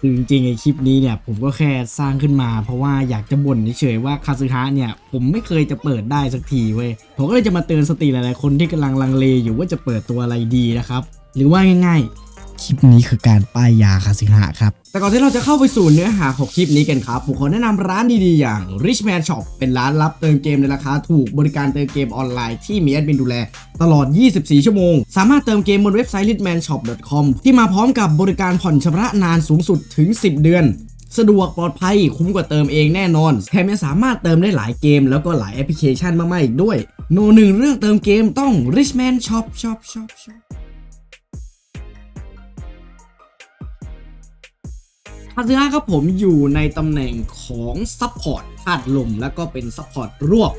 คือจริงๆไอคลิปนี้เนี่ยผมก็แค่สร้างขึ้นมา เพราะว่าอยากจะบ่นเฉยๆว่าคาซึฮะเนี่ยผมไม่เคยจะเปิดได้สักทีเว้ยผมก็เลยจะมาเตือนสติหลายๆคนที่กำลังลังเลอยู่ว่าจะเปิดตัวอะไรดีนะครับ หรือว่าง่ายๆ คลิปนี้คือการป้ายยาคาซึฮะครับ แต่ก่อนที่เราจะเข้าไปสู่เนื้อหาของคลิปนี้กันครับผมขอแนะนำร้านดีๆอย่าง Richman Shop เป็นร้านรับเติมเกมในราคาถูกบริการเติมเกมออนไลน์ที่มีแอดมินดูแล ตลอด 24 ชั่วโมง สามารถเติมเกมบนเว็บไซต์ richmanshop.com ที่มาพร้อมกับบริการผ่อนชำระนานสูงสุดถึง 10 เดือนสะดวกปลอดภัยคุ้มกว่าเติมเองแน่นอนแถมยังสามารถเติมได้หลายเกม แล้วก็หลายแอปพลิเคชันมากๆอีกด้วย โนหนึ่งเรื่องเติมเกมต้อง Richman Shop Shop Shop Shop คาซึฮะครับผมอยู่ในตำแหน่งของซัพพอร์ตธาตุลม แล้วก็เป็นซัพพอร์ตรวบ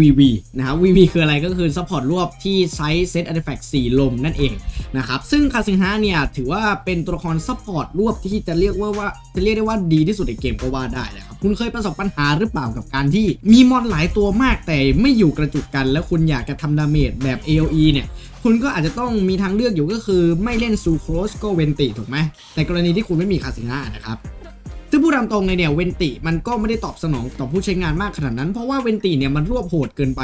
VV นะครับ VV คืออะไรก็คือซัพพอร์ตรวบที่ใช้เซตอาร์ติแฟกต์4ลมนั่นเองนะครับ ซึ่งคาซึฮะเนี่ยถือว่าเป็นตัวละครซัพพอร์ตรวบที่จะเรียกว่าว่าจะเรียกได้ว่าดีที่สุดในเกมก็ว่าได้นะครับคุณเคยประสบปัญหาหรือเปล่ากับการที่มีมอนหลายตัวมากแต่ไม่อยู่กระจุกกัน แล้วคุณอยากจะทำดาเมจแบบ AOE เนี่ยคุณก็อาจจะต้องมีทางเลือกอยู่ก็คือไม่เล่นซูโครสก็เวนติถูกไหมแต่กรณีที่คุณไม่มีคาสิน่านะครับ ซึ่งพูดตามตรงเลยเนี่ยเวนติมันก็ไม่ได้ตอบสนองต่อผู้ใช้งานมากขนาดนั้น เพราะว่าเวนติเนี่ยมันรวบโหดเกินไป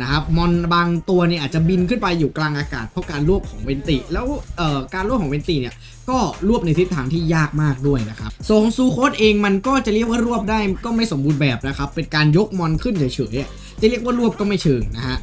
นะครับมอนบางตัวเนี่ยอาจจะบินขึ้นไปอยู่กลางอากาศเพราะการรวบของเวนติ แล้วเอ่อการรวบของเวนติเนี่ยก็รวบในทิศทางที่ยากมากด้วยนะครับส่วนของซูโคสเองมันก็จะเรียกว่ารวบได้ก็ไม่สมบูรณ์แบบนะครับเป็นการยกมอนขึ้นเฉยๆจะเรียกว่ารวบก็ไม่เชิงนะฮะ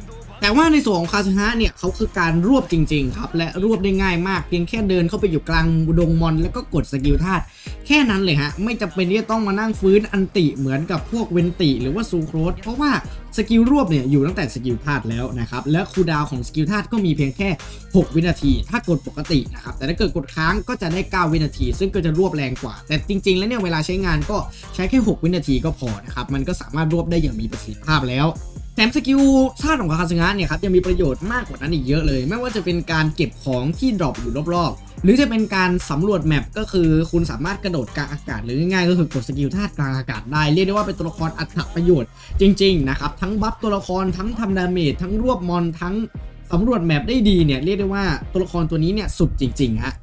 ว่าในส่วนของคาซึฮะเนี่ยเขาคือการรวบจริง ๆ ครับ และรวบได้ง่ายมาก เพียงแค่เดินเข้าไปอยู่กลางดงมอน แล้วก็กดสกิลธาตุแค่นั้นเลยฮะ ไม่จำเป็นที่จะต้องมานั่งฟื้นอันติเหมือนกับพวกเวนติหรือว่าซูโครสเพราะว่าสกิลรวบเนี่ยอยู่ตั้งแต่สกิลธาตุแล้วนะครับและคูดาวของสกิลธาตุก็มีเพียงแค่ 6 วินาที ถ้ากดปกตินะครับแต่ถ้าเกิดกดค้างก็จะได้ 9 วินาที ซึ่งก็จะรวบแรงกว่า แต่จริง ๆ แล้วเนี่ยเวลาใช้งานก็ใช้แค่ 6 วินาทีก็พอนะครับมันก็สามารถรวบได้อย่างมีประสิทธิภาพแล้ว แถมสกิลธาตุของคาสึงะเนี่ยครับยังมีประโยชน์มากกว่านั้นอีกเยอะเลย ไม่ว่าจะเป็นการเก็บของที่ดรอปอยู่รอบๆ หรือจะเป็นการสำรวจแมปก็คือคุณสามารถกระโดดกลางอากาศหรือง่ายๆก็คือกดสกิลธาตุกลางอากาศได้ เรียกได้ว่าเป็นตัวละครอัตประโยชน์จริงๆนะครับทั้งบัฟตัวละครทั้งทำดาเมจทั้งรวบมอนทั้งสำรวจแมปได้ดีเนี่ยเรียกได้ว่าตัวละครตัวนี้เนี่ยสุดจริงๆฮะ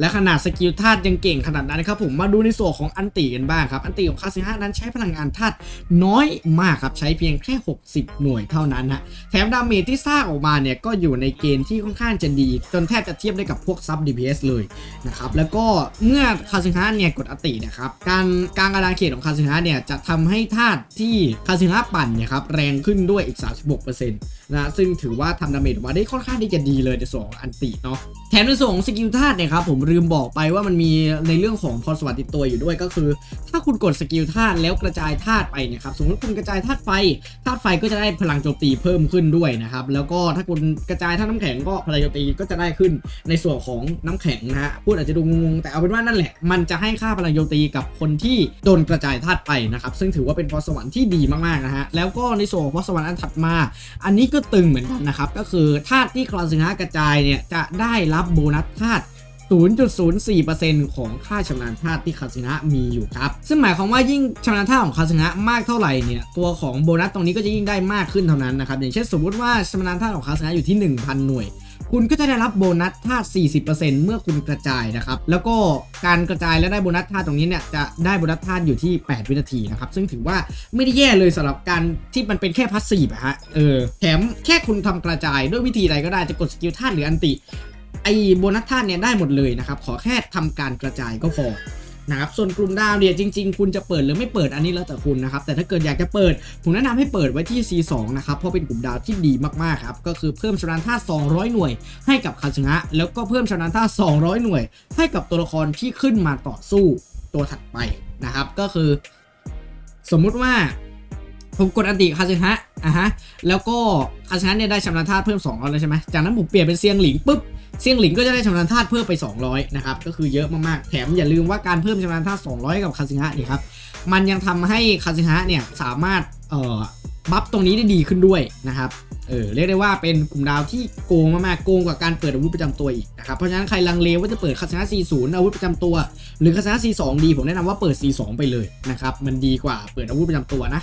และขนาดสกิลธาตุยังเก่งขนาดนั้นนะครับผมมาดูในส่วนของอันติกันบ้างครับ อันติของคาซิฮะนั้นใช้พลังงานธาตุน้อยมากครับใช้เพียงแค่ 60 หน่วยเท่านั้นฮะแถมดาเมจที่สร้างออกมาเนี่ยก็อยู่ในเกณฑ์ที่ค่อนข้างจะดี จนแทบจะเทียบได้กับพวกซับ DPS เลยนะครับแล้วก็เมื่อคาซิฮะเนี่ยกดอันตินะครับการกลางอาณาเขตของคาซิฮะเนี่ยจะทำให้ธาตุที่คาซิฮะปั่นเนี่ยครับแรงขึ้นด้วยอีก 36%นะซึ่งถือว่าทำดาเมจออกมาได้ค่อนข้างที่จะดีเลยในส่วนของอันติเนาะแถมในส่วนของสกิลธาตุเนี่ยครับผมลืมบอกไปว่ามันมีในเรื่องของพรสวรรค์ติดตัวอยู่ด้วยก็คือ ถ้าคุณกดสกิลธาตุแล้วกระจายธาตุไปนี่ยครับสมมติคุณกระจายธาตุไฟธาตุไฟก็จะได้พลังโจมตีเพิ่มขึ้นด้วยนะครับแล้วก็ถ้าคุณกระจายธาตุน้ำแข็งก็พลังโจมตีก็จะได้ขึ้นในส่วนของน้ำแข็งนะฮะพูดอาจจะดูงงแต่เอาเป็นว่านั่นแหละ มันจะให้ค่าพลังโจมตีกับคนที่โดนกระจายธาตุไปนะครับซึ่งถือว่าเป็นพรสวรรค์ที่ดีมากๆนะฮะแล้วก็ในส่วนของพรสวรรค์อันถัดมา อันนี้ก็ตึงเหมือนกันนะครับก็คือธาตุที่คลาสสิงหากระจายเนี่ยจะได้รับโบนัสธาตุ 0.04%ของค่าชำนาญธาตุที่คาสินะมีอยู่ครับ ซึ่งหมายความว่ายิ่งชำนาญธาตุของคาสินะมากเท่าไหร่เนี่ยตัวของโบนัสตรงนี้ก็จะยิ่งได้มากขึ้นเท่านั้นนะครับอย่างเช่นสมมติว่าชำนาญธาตุของคาสินะอยู่ที่ 1,000 หน่วยคุณก็จะได้รับโบนัสธาตุ40%เมื่อคุณกระจายนะครับ แล้วก็การกระจายและได้โบนัสธาตุตรงนี้เนี่ยจะได้โบนัสธาตุอยู่ที่ 8 วินาทีนะครับ ซึ่งถือว่าไม่ได้แย่เลยสำหรับการที่มันเป็นแค่พัสซีฟอะฮะ เออ แถมแค่คุณทำกระจายด้วยวิธีใดก็ได้จะกดสกิลธาหรืออันติ ไอโบนัสธาตุเนี่ยได้หมดเลยนะครับ ขอแค่ทำการกระจายก็พอนะครับส่วนกลุ่มดาวเนี่ยจริง ๆ คุณจะเปิดหรือไม่เปิดอันนี้แล้วแต่คุณนะครับ แต่ถ้าเกิดอยากจะเปิด ผมแนะนำให้เปิดไว้ที่ C2 นะครับ เพราะเป็นกลุ่มดาวที่ดีมากๆครับ ก็คือเพิ่มชำนาญธาตุ200 หน่วย ให้กับคาซึงะแล้วก็เพิ่มชำนาญธาตุ200 หน่วย ให้กับตัวละครที่ขึ้นมาต่อสู้ตัวถัดไปนะครับ ก็คือ สมมุติว่าผมกดอันติคาซึฮะอะฮะแล้วก็คาซึฮะเนี่ยได้ชำนาญธาตุเพิ่ม200แล้วใช่ไหมจากนั้นผมเปลี่ยนเป็นเซียงหลิงปุ๊บ เซียงหลิงก็จะได้ชำนาญธาตุเพิ่มไป 200 นะครับ ก็คือเยอะมากๆ แถมอย่าลืมว่าการเพิ่มชำนาญธาตุ 200 กับคาซึฮะนี่ครับ มันยังทำให้คาซึฮะเนี่ยสามารถเอ่อบัฟตรงนี้ได้ดีขึ้นด้วยนะครับ เออเรียกได้ว่าเป็นกลุ่มดาวที่โกงมากๆ โกงกว่าการเปิดอาวุธประจำตัวอีกนะครับ เพราะฉะนั้นใครลังเลว่าจะเปิดคาซึฮะ40 อาวุธประจำตัว หรือคาซึฮะ42 ดี ผมแนะนำว่าเปิด 42 ไปเลยนะครับ มันดีกว่าเปิดอาวุธประจำตัวนะ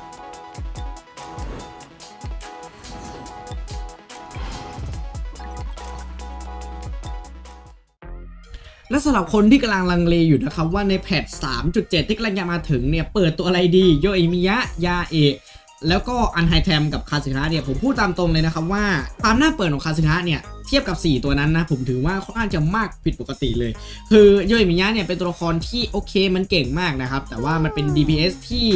สำหรับคนที่กำลังลังเลอยู่นะครับว่าในแพท3.7 ที่กำลังจะมาถึงเนี่ยเปิดตัวอะไรดีโยเอมิยะยาเอะ แล้วก็อันไฮแทมกับคาสึฮะเนี่ยผมพูดตามตรงเลยนะครับว่าความน่าเปิดของคาสึฮะเนี่ยเทียบกับ 4 ตัวนั้นนะ ผมถือว่าค่อนข้างจะมากผิดปกติเลย คือโยเอมิยะเนี่ยเป็นตัวละครที่โอเคมันเก่งมากนะครับ แต่ว่ามันเป็น DPS ที่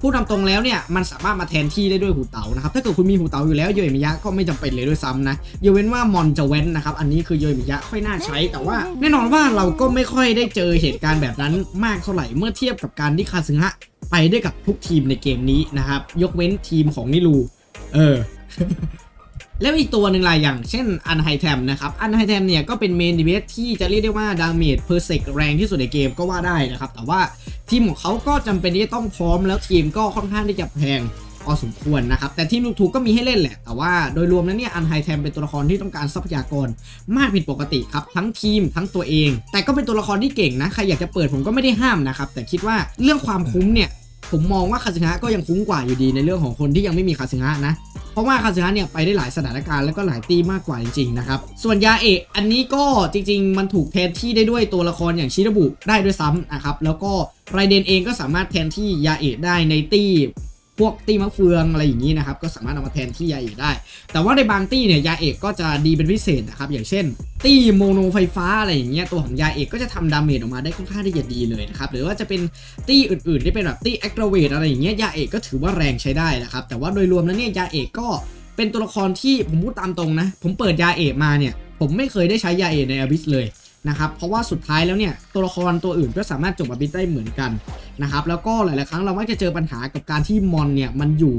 พูดตามตรงแล้วเนี่ยมันสามารถมาแทนที่ได้ด้วยหูเต๋านะครับ ถ้าเกิดคุณมีหูเต๋าอยู่แล้วโยเอมิยะก็ไม่จำเป็นเลยด้วยซ้ำนะยกเว้นว่ามอนจะเว้นนะครับอันนี้คือโยเอมิยะค่อยน่าใช้ แต่ว่าแน่นอนว่าเราก็ไม่ค่อยได้เจอเหตุการณ์แบบนั้นมากเท่าไหร่เมื่อเทียบกับการที่คาซึงะ ไปได้กับทุกทีมในเกมนี้นะครับ ยกเว้นทีมของนิลูเออ แล้วอีกตัวหนึ่งล่ะอย่างเช่นอันไฮแทมนะครับ อันไฮแทมเนี่ยก็เป็นเมนดีเวสที่จะเรียกได้ว่าดาเมจเพอร์เซกแรงที่สุดในเกมก็ว่าได้นะครับ แต่ว่าทีมของเขาก็จำเป็นที่จะต้องพร้อมแล้วทีมก็ค่อนข้างที่จะแพงพอสมควรนะครับ แต่ทีมลูกทูกก็มีให้เล่นแหละ แต่ว่าโดยรวมแล้วเนี่ยอันไฮแทมเป็นตัวละครที่ต้องการทรัพยากรมากผิดปกติครับ ทั้งทีมทั้งตัวเอง แต่ก็เป็นตัวละครที่เก่งนะ ใครอยากจะเปิดผมก็ไม่ได้ห้ามนะครับ แต่คิดว่าเรื่องความคุ้มเนี่ย ผมมองว่าคาสึงะก็ยังคุ้มกว่าอยู่ดีในเรื่องของคนที่ยังไม่มีคาสึงะนะเพราะว่าคาสึงะเนี่ยไปได้หลายสถานการณ์แล้วก็หลายตีมากกว่าจริงๆนะครับส่วนยาเอะอันนี้ก็จริง ๆ มันถูกแทนที่ได้ด้วยตัวละครอย่างชิระบุได้ด้วยซ้ำนะครับแล้วก็ไรเดนเองก็สามารถแทนที่ยาเอะได้ในตี พวกตี้มะเฟืองอะไรอย่างนี้นะครับ ก็สามารถเอามาแทนที่ยาเอะได้ แต่ว่าในบางตี้เนี่ยยาเอกก็จะดีเป็นพิเศษนะครับ อย่างเช่น ตี้โมโนไฟฟ้าอะไรอย่างเงี้ยตัวของยาเอกก็จะทำดาเมจออกมาได้ค่อนข้างที่จะดีเลยนะครับ หรือว่าจะเป็นตี้อื่นๆที่เป็นแบบตี้แอคโรเวทอะไรอย่างเงี้ยยาเอกก็ถือว่าแรงใช้ได้นะครับ แต่ว่าโดยรวมแล้วเนี่ยยาเอกก็เป็นตัวละครที่ผมพูดตามตรงนะ ผมเปิดยาเอกมาเนี่ย ผมไม่เคยได้ใช้ยาเอกในอบิสเลย นะครับเพราะว่าสุดท้ายแล้วเนี่ยตัวละครตัวอื่นก็สามารถจบอบิสได้เหมือนกันนะครับแล้วก็หลาย ๆ ครั้งเรามักจะเจอปัญหากับการที่มอนเนี่ยมันอยู่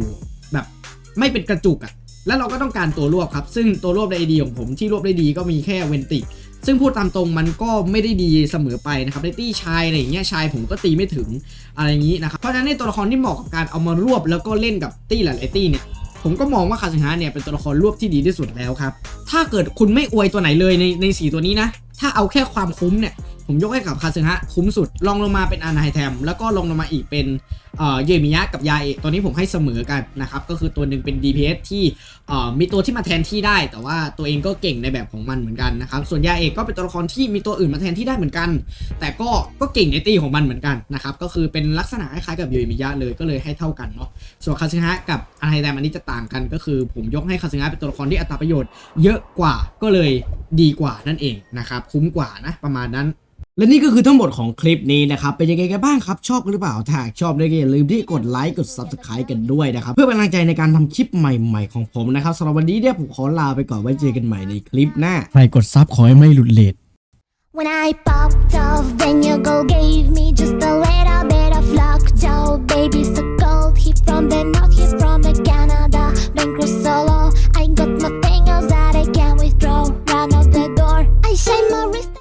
แบบไม่เป็นกระจุกอะแล้วเราก็ต้องการตัวรวบครับ ซึ่งตัวรวบในไอดีของผมที่รวบได้ดีก็มีแค่เวนติซึ่งพูดตามตรงมันก็ไม่ได้ดีเสมอไปนะครับในตี้ชายอะไรอย่างเงี้ยชายผมก็ตีไม่ถึงอะไรอย่างนี้นะครับเพราะฉะนั้นในตัวละครที่เหมาะกับการเอามารวบแล้วก็เล่นกับตี้หลายๆตี้เนี่ยผมก็มองว่าคาสึฮะเนี่ยเป็นตัวละครรวบที่ดีที่สุดแล้วครับถ้าเกิดคุณไม่อวยตัวไหนเลยในในสีตัวนี้นะ ถ้าเอาแค่ความคุ้มเนี่ย ผมยกให้กับคาซึฮะคุ้มสุดลองลงมาเป็นอานาไฮแทม แล้วก็ลงลงมาอีกเป็น เออเยมิยะกับยาเอะตัวนี้ผมให้เสมอกันนะครับ ก็คือตัวหนึ่งเป็น DPS ที่มีตัวที่มาแทนที่ได้ แต่ว่าตัวเองก็เก่งในแบบของมันเหมือนกันนะครับ ส่วนยาเอกก็เป็นตัวละครที่มีตัวอื่นมาแทนที่ได้เหมือนกัน แต่ก็ก็เก่งในตีของมันเหมือนกันนะครับ ก็คือเป็นลักษณะคล้ายๆกับเยมิยะเลยก็เลยให้เท่ากันเนาะ ส่วนคาซึฮะกับอาไฮแดมอันนี้จะต่างกัน ก็คือผมยกให้คาซึฮะเป็นตัวละครที่อัตราประโยชน์ เยอะกว่าก็เลยดีกว่านั่นเองนะครับ คุ้มกว่านะประมาณนั้น และนี่ก็คือทั้งหมดของคลิปนี้นะครับ เป็นยังไงกันบ้างครับ ชอบกันหรือเปล่า ถ้าหากชอบได้ก็อย่าลืมที่กดไลค์กด Subscribe กันด้วยนะครับ เพื่อเป็นกำลังใจในการทำคลิปใหม่ๆของผมนะครับสำหรับวันนี้เนี่ยผมขอลาไปก่อนไว้เจอกันใหม่ในคลิปหน้า ใครกดซับขอให้ไม่หลุดเลท When I popped off, then you go gave me just a little bit of luck, Joe, baby. So